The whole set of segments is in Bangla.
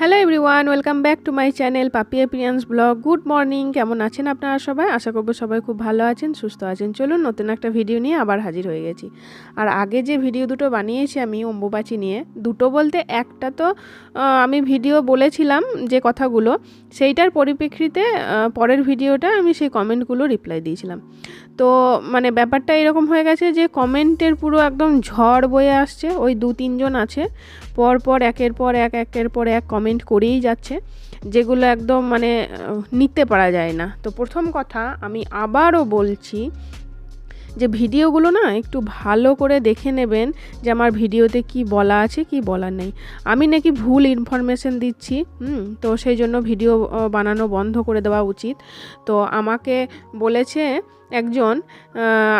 Hello everyone welcome back to my channel Papi appearance blog good morning কেমন আছেন আপনারা সবাই? আশা করব সবাই খুব ভালো আছেন, সুস্থ আছেন। চলুন নতুন একটা ভিডিও নিয়ে আবার হাজির হয়ে গেছি। আর আগে যে ভিডিও দুটো বানিয়েছি আমি, অম্বুবাচি নিয়ে, দুটো বলতে একটা তো আমি ভিডিও বলেছিলাম যে কথাগুলো, সেইটার পরিপ্রেক্ষিতে পরের ভিডিওটা আমি সেই কমেন্টগুলো রিপ্লাই দিয়েছিলাম। তো মানে ব্যাপারটা এরকম হয়ে গেছে যে কমেন্টের পুরো একদম ঝড় বয়ে আসছে, ওই দু তিনজন আছে। পর পর একের পর এক, একের পর এক কমেন্ট করেই যাচ্ছে, যেগুলো একদম মানে নিতে পারা যায় না। তো প্রথম কথা, আমি আবারও বলছি যে ভিডিওগুলো না একটু ভালো করে দেখে নেবেন যে আমার ভিডিওতে কি বলা আছে, কি বলার নেই। আমি নাকি ভুল ইনফরমেশন দিচ্ছি, হুম, তো সেই জন্য ভিডিও বানানো বন্ধ করে দেওয়া উচিত। তো আমাকে বলেছে একজন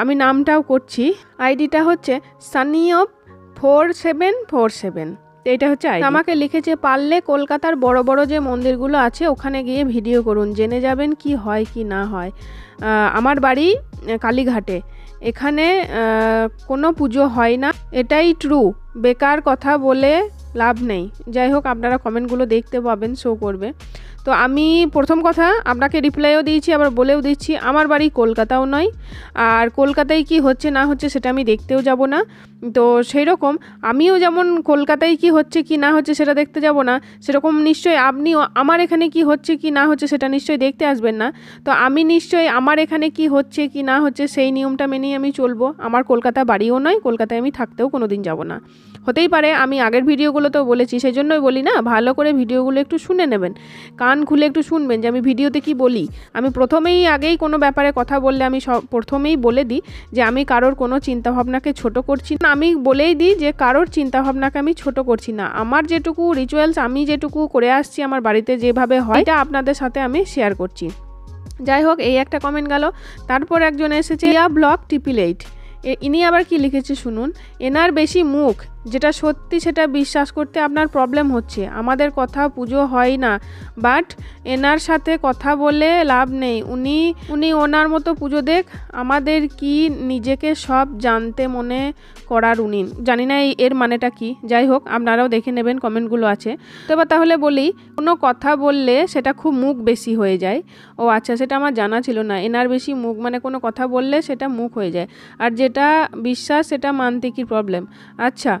আমি নামটাও করছি, আইডিটা হচ্ছে Sunny of four seven four seven. এটা হচ্ছে আমাকে লিখেছে, পারলে কলকাতার বড় বড় যে মন্দিরগুলো আছে, ওখানে গিয়ে ভিডিও করুন, জেনে যাবেন কি হয়, কি না হয়। আমার বাড়ি কালীঘাটে। এখানে কোনো পুজো হয় না। এটাই ট্রু বেকার কথা বলে লাভ নেই। যাই হোক, আপনারা কমেন্টগুলো দেখতে পাবেন শো করবে। তো আমি প্রথম কথা, আপনাকে রিপ্লাইও দিয়েছি, আবার বলেও দিচ্ছি, আমার বাড়ি কলকাতাও নয়। আর কলকাতায় কি হচ্ছে না হচ্ছে সেটা আমি দেখতেও যাব না। তো সেই রকম আমিও যেমন কলকাতায় কি হচ্ছে কি না হচ্ছে সেটা দেখতে যাব না, সেরকম নিশ্চয়ই আপনিও, আমার এখানে কি হচ্ছে কি না হচ্ছে সেটা নিশ্চয়ই দেখতে আসবেন না। তো আমি নিশ্চয়ই আমার এখানে কি হচ্ছে কি না হচ্ছে সেই নিয়মটা মেনেই আমি চলবো। আমার কলকাতা বাড়িও নয়, কলকাতায় আমি থাকতেও কোনো দিন যাব না। হতেই পারে, আমি আগের ভিডিওগুলোতেও বলেছি সেই জন্যই বলি না, ভালো করে ভিডিওগুলো একটু শুনে নেবেন। কান খুলে একটু শুনবেন যে আমি ভিডিওতে কি বলি। আমি প্রথমেই আগেই কোনো ব্যাপারে কথা বললে আমি সব, প্রথমেই বলে দিই যে আমি কারোর কোনো চিন্তাভাবনাকে ছোট করছি না। আমি বলেই দিই যে কারোর চিন্তাভাবনাকে আমি ছোট করছি না। আমার যেটুকু রিচুয়ালস আমি যেটুকু করে আসছি আমার বাড়িতে যেভাবে হয়, এটা আপনাদের সাথে আমি শেয়ার করছি। যাই হোক, এই একটা কমেন্ট গেল। তারপর একজন এসেছে, ইয়া ব্লক টিপিল এইট ইনি আবার কি লিখেছে শুনুন? এনার বেশি মুখ। যেটা সত্যি সেটা বিশ্বাস করতে আপনার প্রবলেম হচ্ছে। আমাদের কথা পুজো হয় না বাট এনার সাথে কথা বলে লাভ নেই। উনি উনি ওনার মতো পুজো দেখ, আমাদের কি নিজেকে সব জানতে মনে করার উনি। জানি না এর মানেটা কি। যাই হোক, আপনারাও দেখে নেবেন, কমেন্টগুলো আছে। তো এবার তাহলে বলি, কোনো কথা বললে সেটা খুব মুখ বেশি হয়ে যায়। ও আচ্ছা সেটা আমার জানা ছিল না। এনার বেশি মুখ মানে কোনো কথা বললে সেটা মুখ হয়ে যায়। আর যেটা বিশ্বাস, সেটা মানতে কি প্রবলেম আচ্ছা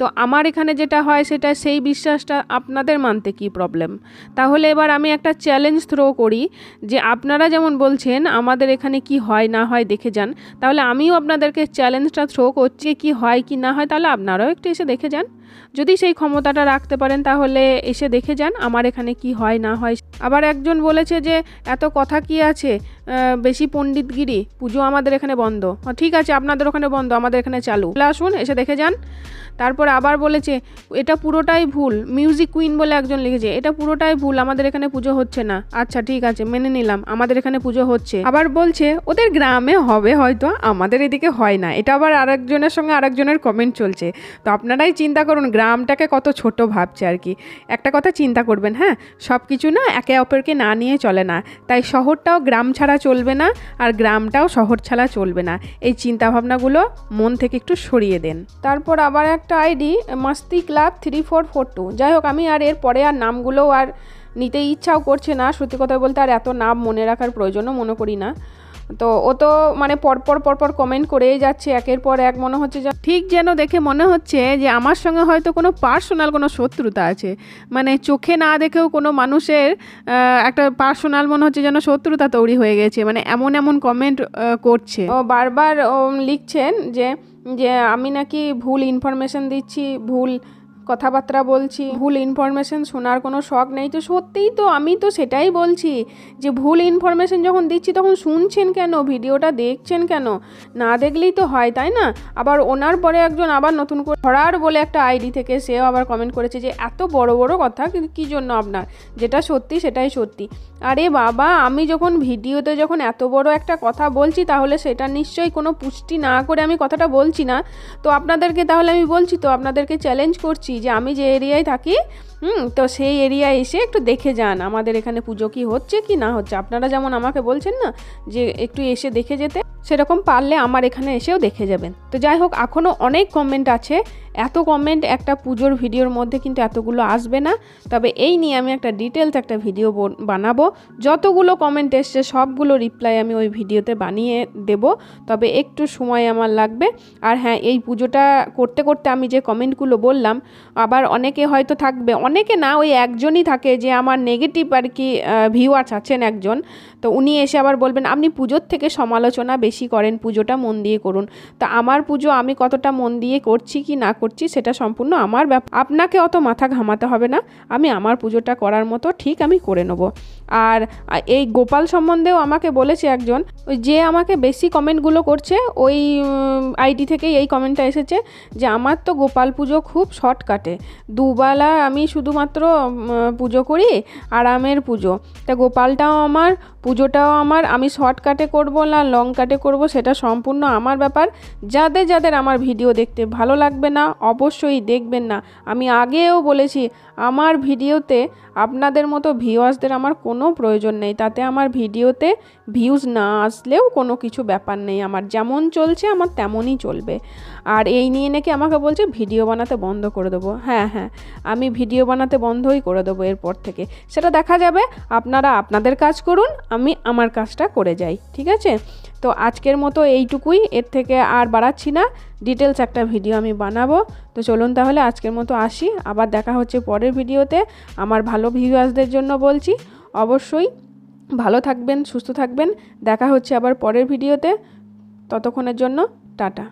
তো আমার এখানে যেটা হয় সেটা সেই বিশ্বাসটা আপনাদের মানতে কি প্রবলেম তাহলে এবার আমি একটা চ্যালেঞ্জ থ্রো করি যে আপনারা যেমন বলছেন আমাদের এখানে কি হয় না হয় দেখে যান, তাহলে আমিও আপনাদেরকে চ্যালেঞ্জটা থ্রো করছি কি হয় কি না হয়, তাহলে আপনারাও একটু এসে দেখে যান। যদি সেই ক্ষমতাটা রাখতে পারেন তাহলে এসে দেখে যান আমার এখানে কি হয় না হয়। আবার একজন বলেছে যে এত কথা কি আছে? বেশি পণ্ডিতগিরি, পুজো আমাদের এখানে বন্ধ। ঠিক আছে, আপনাদের ওখানে বন্ধ, আমাদের এখানে চালু। আসুন, এসে দেখে যান। তারপর আবার বলেছে, এটা পুরোটাই ভুল। মিউজিক কুইন বলে একজন লিখেছে, এটা পুরোটাই ভুল, আমাদের এখানে পুজো হচ্ছে না। আচ্ছা ঠিক আছে, মেনে নিলাম, আমাদের এখানে পুজো হচ্ছে। আবার বলছে, ওদের গ্রামে হবে হয়তো, আমাদের এদিকে হয় না। এটা আবার আরেকজনের সঙ্গে আরেকজনের কমেন্ট চলছে। তো আপনারাই চিন্তা করুন, গ্রামটাকে কত ছোট ভাবছে আর কি। একটা কথা চিন্তা করবেন হ্যাঁ সব কিছু না একে অপরকে না নিয়ে চলে না। তাই শহরটাও গ্রাম ছাড়া চলবে না, আর গ্রামটাও শহর ছাড়া চলবে না। এই চিন্তাভাবনাগুলো মন থেকে একটু সরিয়ে দেন। তারপর আবার একটা ID, Masti club three four four two. যাই হোক, আমি আর এর পরে আর নামগুলো আর নিতে ইচ্ছাও করছে না। সত্যি কথা বলতে আর এত নাম মনে রাখার প্রয়োজনও মনে করি না। তো ও তো মানে পরপর পরপর কমেন্ট করেই যাচ্ছে, একের পর এক মনে হচ্ছে যে ঠিক যেন দেখে মনে হচ্ছে যে আমার সঙ্গে হয়তো কোনো পার্সোনাল কোনো শত্রুতা আছে। মানে চোখে না দেখেও কোনো মানুষের একটা পার্সোনাল মনে হচ্ছে যেন শত্রুতা তৈরি হয়ে গেছে। মানে এমন এমন কমেন্ট করছে। ও বারবার লিখছেন যে যে আমি নাকি ভুল ইনফরমেশন দিচ্ছি, ভুল কথাবার্তা বলছি, ভুল ইনফরমেশন শোনার কোনো শখ নেই। তো সত্যিই তো আমি তো সেটাই বলছি যে ভুল ইনফরমেশন যখন দিচ্ছি তখন শুনছেন কেন? ভিডিওটা দেখছেন কেন? না দেখলেই তো হয়, তাই না? আবার ওনার পরে একজন আবার নতুন করে ধরার বলে একটা আইডি থেকে সেও আবার কমেন্ট করেছে যে এত বড় বড় কথা কী জন্য আপনার? যেটা সত্যি সেটাই সত্যি। আরে বাবা, আমি যখন ভিডিওতে যখন এত বড় একটা কথা বলছি, তাহলে সেটা নিশ্চয়ই কোনো পুষ্টি না করে আমি কথাটা বলছি না। তো আপনাদেরকে তাহলে আমি বলছি, তো আপনাদেরকে চ্যালেঞ্জ করছি যে আমি যে এরিয়ায় থাকি, হুম, তো সেই এরিয়া এসে একটু দেখে যান আমাদের এখানে পুজো কি হচ্ছে কি না হচ্ছে। আপনারা যেমন আমাকে বলছেন না যে একটু এসে দেখে যেতে, সেরকম পারলে আমার এখানে এসেও দেখে যাবেন। তো যাই হোক, এখনও অনেক কমেন্ট আছে। এত কমেন্ট একটা পুজোর ভিডিওর মধ্যে কিন্তু এতগুলো আসবে না। তবে এই নিয়ে আমি একটা ডিটেলস একটা ভিডিও বন- বানাবো। যতগুলো কমেন্ট এসছে, সবগুলো রিপ্লাই আমি ওই ভিডিওতে বানিয়ে দেব। তবে একটু সময় আমার লাগবে। আর হ্যাঁ এই পুজোটা করতে করতে আমি যে কমেন্টগুলো বললাম, আবার অনেকে হয়তো থাকবে, অনেকে না, ওই একজনই থাকে যে আমার নেগেটিভ আর কি ভিউয়ার্স আছেন একজন। তো উনি এসে আবার বলবেন, আপনি পুজোর থেকে সমালোচনা বেশি করেন, পুজোটা মন দিয়ে করুন। তা আমার পুজো আমি কতটা মন দিয়ে করছি কি না করছি সেটা সম্পূর্ণ আমার ব্যাপার আপনাকে অত মাথা ঘামাতে হবে না, আমি আমার পুজোটা করার মতো ঠিক আমি করে নেব। আর এই গোপাল সম্বন্ধেও আমাকে বলেছে একজন, যে আমাকে বেশি কমেন্টগুলো করছে, ওই আইডি থেকেই এই কমেন্টটা এসেছে যে, আমার তো গোপাল পুজো খুব শর্টকাটে। দুবেলা আমি শুধুমাত্র পুজো করি, আরামের পুজো। তা গোপালটাও আমার পুজোটাও আমার, আমি শর্টকাটে করব না লং কাটে করব, সেটা সম্পূর্ণ আমার ব্যাপার। যাদের যাদের আমার ভিডিও দেখতে ভালো লাগবে না, অবশ্যই দেখবেন না। আমি আগেও বলেছি, আমার ভিডিওতে আপনাদের মতো ভিউয়ার্সদের আমার কোনো প্রয়োজন নেই। তাতে আমার ভিডিওতে ভিউজ না আসলেও কোনো কিছু ব্যাপার নেই আমার। যেমন চলছে, আমার তেমনই চলবে। আর এই নিয়ে নাকি আমাকে বলছে ভিডিও বানাতে বন্ধ করে দেবো। হ্যাঁ হ্যাঁ আমি ভিডিও বানাতে বন্ধই করে দেবো এরপর থেকে। সেটা দেখা যাবে, আপনারা আপনাদের কাজ করুন, আমি আমার কাজটা করে যাই, ঠিক আছে? তো আজকের মতো এইটুকুই, এর থেকে আর বাড়াচ্ছি না, ডিটেলস একটা ভিডিও আমি বানাবো। তো চলুন তাহলে আজকের মতো আসি, আবার দেখা হচ্ছে পরের ভিডিওতে। আমার ভালো ভিউয়ার্সদের জন্য বলছি, অবশ্যই ভালো থাকবেন, সুস্থ থাকবেন। দেখা হচ্ছে আবার পরের ভিডিওতে। ততক্ষণের জন্য, টাটা।